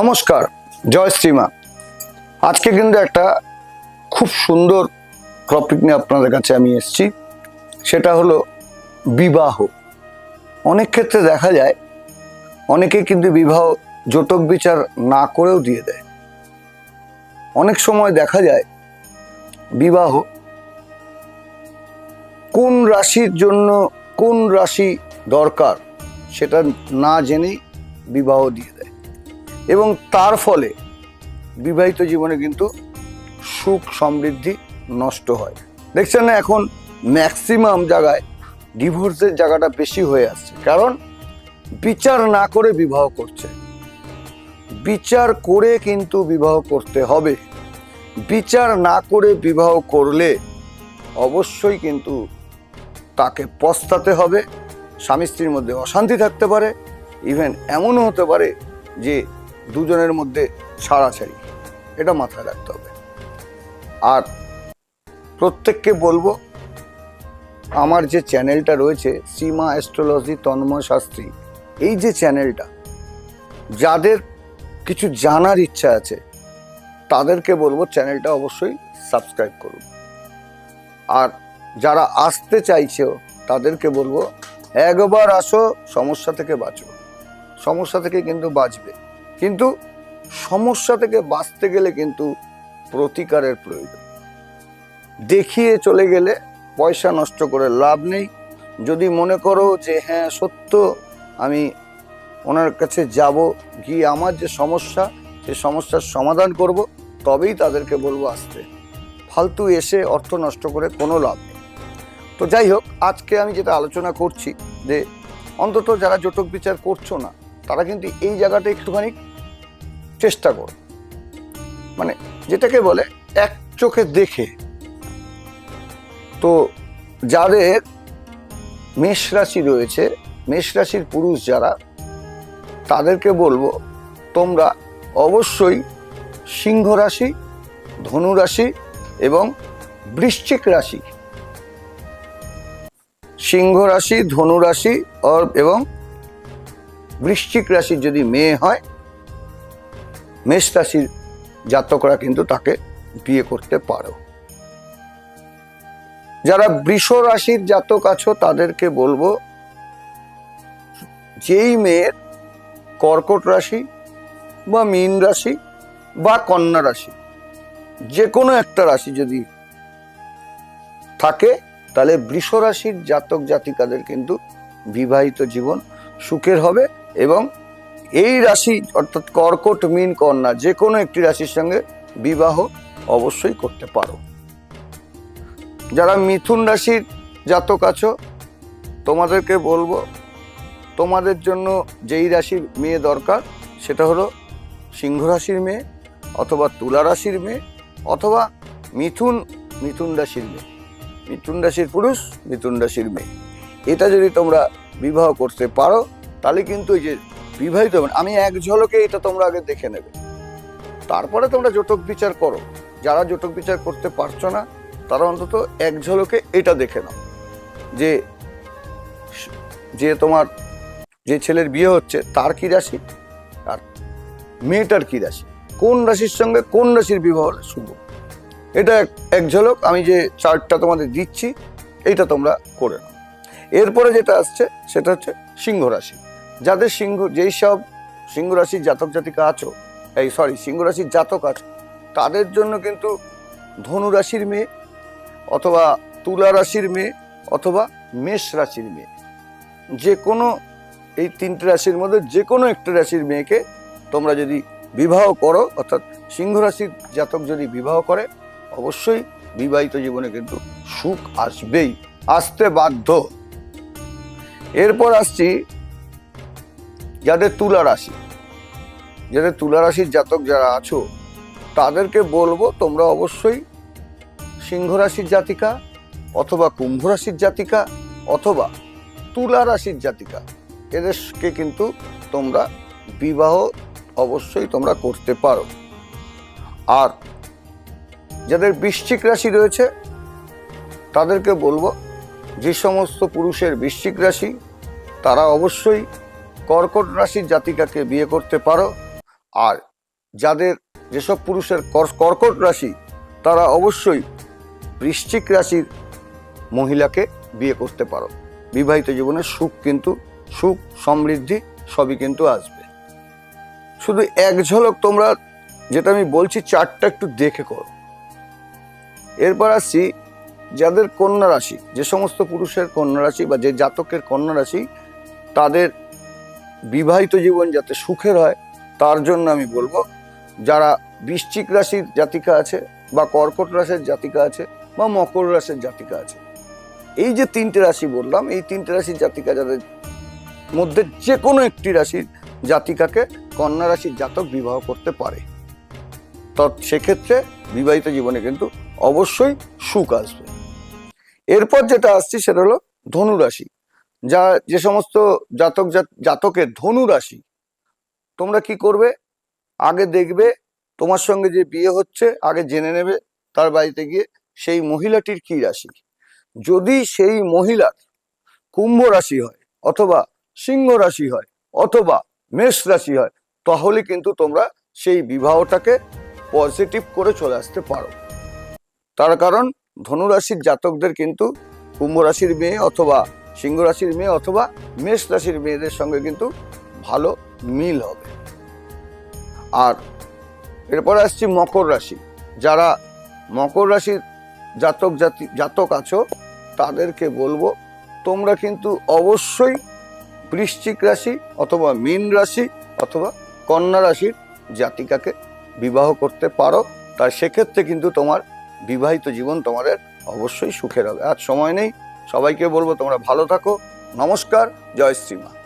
নমস্কার, জয় শ্রীমা। আজকে কিন্তু একটা খুব সুন্দর টপিক নিয়ে আপনাদের কাছে আমি এসছি, সেটা হলো বিবাহ। অনেক ক্ষেত্রে দেখা যায়, অনেকে কিন্তু বিবাহ জটক বিচার না করেও দিয়ে দেয়। অনেক সময় দেখা যায়, বিবাহ কোন রাশির জন্য কোন রাশি দরকার, সেটা না জেনেই বিবাহ দিয়ে দেয়। এবং তার ফলে বিবাহিত জীবনে কিন্তু সুখ সমৃদ্ধি নষ্ট হয়। দেখছেন না এখন ম্যাক্সিমাম জায়গায় ডিভোর্সের জায়গাটা বেশি হয়ে আসছে। কারণ বিচার না করে বিবাহ করছে। বিচার করে কিন্তু বিবাহ করতে হবে। বিচার না করে বিবাহ করলে অবশ্যই কিন্তু তাকে পস্তাতে হবে। স্বামী স্ত্রীর মধ্যে অশান্তি থাকতে পারে। ইভেন এমনও হতে পারে যে দুজনের মধ্যে ছাড়াছাড়ি। এটা মাথায় রাখতে হবে। আর প্রত্যেককে বলব, আমার যে চ্যানেলটা রয়েছে, সীমা অ্যাস্ট্রোলজি তন্ময় শাস্ত্রী, এই যে চ্যানেলটা, যাদের কিছু জানার ইচ্ছা আছে, তাদেরকে বলব চ্যানেলটা অবশ্যই সাবস্ক্রাইব করুন। আর যারা আসতে চাইছেও তাদেরকে বলব, একবার আসো, সমস্যা থেকে বাঁচো। সমস্যা থেকে কিন্তু বাঁচবে। কিন্তু সমস্যা থেকে বাঁচতে গেলে কিন্তু প্রতিকারের প্রয়োজন। দেখিয়ে চলে গেলে পয়সা নষ্ট করে লাভ নেই। যদি মনে করো যে হ্যাঁ সত্য, আমি ওনার কাছে যাব, গিয়ে আমার যে সমস্যা, সে সমস্যার সমাধান করব, তবেই তাদেরকে বলব আসতে। ফালতু এসে অর্থ নষ্ট করে কোনো লাভ নেই। তো যাই হোক, আজকে আমি যেটা আলোচনা করছি যে, অন্তত যারা জটক বিচার করছ না, তারা কিন্তু এই জায়গাটা একটুখানি চেষ্টা করো। মানে যেটাকে বলে এক চোখে দেখে। তো যাদের মেষ রাশি রয়েছে, মেষ রাশির পুরুষ যারা, তাদেরকে বলব তোমরা অবশ্যই সিংহ রাশি, ধনু রাশি এবং বৃশ্চিক রাশি। সিংহ রাশি, ধনু রাশি এবং বৃশ্চিক রাশির যদি মেয়ে হয় মেষ রাশির জাতকরা কিন্তু তাকে বিয়ে করতে পারো। যারা বৃষ রাশির জাতক আছো, তাদেরকে বলব, যেই মেয়ের কর্কট রাশি বা মীন রাশি বা কন্যা রাশি যে কোনো একটা রাশি যদি থাকে, তাহলে বৃষ রাশির জাতক জাতিকাদের কিন্তু বিবাহিত জীবন সুখের হবে এবং এই রাশি, অর্থাৎ কর্কট, মিন, কন্যা, যে কোনো একটি রাশির সঙ্গে বিবাহ অবশ্যই করতে পারো। যারা মিথুন রাশির জাতক আছো, তোমাদেরকে বলব, তোমাদের জন্য যেই রাশির মেয়ে দরকার, সেটা হলো সিংহ রাশির মেয়ে অথবা তুলা রাশির মেয়ে অথবা মিথুন মিথুন রাশির মেয়ে। মিথুন রাশির পুরুষ, মিথুন রাশির মেয়ে। এটা যদি তোমরা বিবাহ করতে পারো, তাহলে কিন্তু এই যে বিবাহিত হবে না। আমি এক ঝলকে এটা তোমরা আগে দেখে নেবে। তারপরে তোমরা জটক বিচার করো। যারা জটক বিচার করতে পারছ না, তারা অন্তত এক ঝলকে এটা দেখে নাও। যে যে তোমার যে ছেলের বিয়ে হচ্ছে, তার কি রাশি? আর মেয়েটার কি রাশি? কোন রাশির সঙ্গে কোন রাশির বিবাহ শুভ? এটা এক- এক ঝলক, আমি যে চার্টটা তোমাদের দিচ্ছি, এইটা তোমরা করে নাও। এরপরে যেটা আসছে, সেটা হচ্ছে সিংহ রাশি। যাদের সিংহ, যেই সব সিংহ রাশির জাতক জাতিকা আছো, এই সরি সিংহ রাশির জাতক আছো, তাদের জন্য কিন্তু ধনু রাশির মেয়ে অথবা তুলা রাশির মেয়ে অথবা মেষ রাশির মেয়ে। যে কোনো এই তিনটে রাশির মধ্যে যে কোনো একটা রাশির মেয়েকে তোমরা যদি বিবাহ করো, অর্থাৎ সিংহ রাশির জাতক যদি বিবাহ করে, অবশ্যই বিবাহিত জীবনে কিন্তু সুখ আসবেই, আসতে বাধ্য। এরপর আসছি যাদের তুলা রাশি। যাদের তুলা রাশির জাতক যারা আছো, তাদেরকে বলব তোমরা অবশ্যই সিংহ রাশির জাতিকা অথবা কুম্ভ রাশির জাতিকা অথবা তুলা রাশির জাতিকা। এদেরকে কিন্তু তোমরা বিবাহ অবশ্যই তোমরা করতে পারো। আর যাদের বৃশ্চিক রাশি রয়েছে, তাদেরকে বলব যে সমস্ত পুরুষের বৃশ্চিক রাশি, তারা অবশ্যই কর্কট রাশির জাতিকাকে বিয়ে করতে পারো। আর যাদের যেসব পুরুষের কর- কর্কট রাশি, তারা অবশ্যই বৃশ্চিক রাশির মহিলাকে বিয়ে করতে পারো। বিবাহিত জীবনে সুখ কিন্তু, সুখ, সমৃদ্ধি সবই কিন্তু আসবে। শুধু এক ঝলক তোমরা, যেটা আমি বলছি চারটা একটু দেখে করো। এরপর আসছি যাদের কন্যা রাশি, যে সমস্ত পুরুষের কন্যা রাশি বা যে জাতকের কন্যা রাশি, তাদের বিবাহিত জীবন যাতে সুখের হয়, তার জন্য আমি বলব, যারা বৃশ্চিক রাশির জাতিকা আছে বা কর্কট রাশির জাতিকা আছে বা মকর রাশির জাতিকা আছে, এই যে তিনটে রাশি বললাম, এই তিনটে রাশির জাতিকা যাদের মধ্যে যে কোনো একটি রাশির জাতিকাকে কন্যা রাশির জাতক বিবাহ করতে পারে। তো সেক্ষেত্রে বিবাহিত জীবনে কিন্তু অবশ্যই সুখ আসবে। এরপর যেটা আসছে সেটা হলো ধনু রাশি যা যে সমস্ত জাতক জাত- জাতকের ধনু রাশি, তোমরা কি করবে? আগে দেখবে তোমার সঙ্গে যে বিয়ে হচ্ছে, আগে জেনে নেবে তার বাড়িতে গিয়ে সেই মহিলাটির কি রাশি। যদি সেই মহিলার কুম্ভ রাশি হয় অথবা সিংহ রাশি হয় অথবা মেষ রাশি হয়, তাহলে কিন্তু তোমরা সেই বিবাহটাকে পজিটিভ করে চলে আসতে পারো। তার কারণ ধনুরাশির জাতকদের কিন্তু কুম্ভ রাশির মেয়ে অথবা সিংহ রাশির মেয়ে অথবা মেষ রাশির মেয়েদের সঙ্গে কিন্তু ভালো মিল হবে। আর এরপর আসছি মকর রাশি। যারা মকর রাশির জাতক জাতি, জাতক আছো, তাদেরকে বলব, তোমরা কিন্তু অবশ্যই বৃশ্চিক রাশি অথবা মীন রাশি অথবা কন্যা রাশির জাতিকাকে বিবাহ করতে পারো। তাই সেক্ষেত্রে কিন্তু তোমার বিবাহিত জীবন তোমাদের অবশ্যই সুখের হবে। আর সময় নেই সবাইকে বলব তোমরা ভালো থাকো। নমস্কার জয় শ্রীমা।